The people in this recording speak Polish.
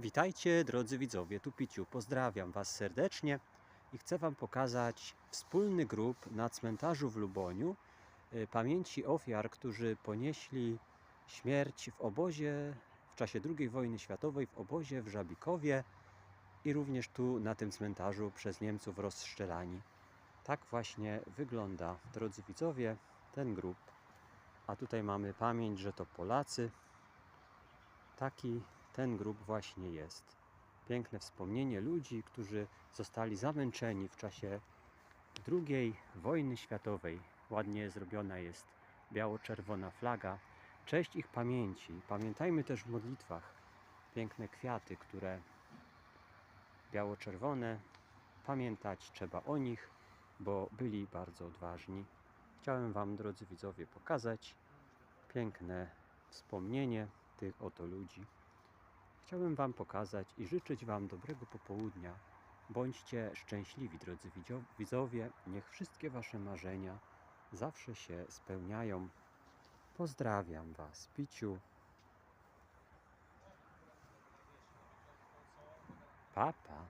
Witajcie drodzy widzowie, tu Piciu. Pozdrawiam Was serdecznie i chcę Wam pokazać wspólny grób na cmentarzu w Luboniu y, pamięci ofiar, którzy ponieśli śmierć w obozie w czasie II wojny światowej, w obozie w Żabikowie i również tu na tym cmentarzu przez Niemców rozstrzelani. Tak właśnie wygląda, drodzy widzowie, ten grób. A tutaj mamy pamięć, że to Polacy. Taki ten grób właśnie jest. Piękne wspomnienie ludzi, którzy zostali zamęczeni w czasie II wojny światowej. Ładnie zrobiona jest biało-czerwona flaga. Cześć ich pamięci. Pamiętajmy też w modlitwach piękne kwiaty, które biało-czerwone. Pamiętać trzeba o nich, bo byli bardzo odważni. Chciałem Wam, drodzy widzowie, pokazać piękne wspomnienie tych oto ludzi. Chciałem Wam pokazać i życzyć Wam dobrego popołudnia. Bądźcie szczęśliwi, drodzy widzowie. Niech wszystkie Wasze marzenia zawsze się spełniają. Pozdrawiam Was, Piciu. Papa.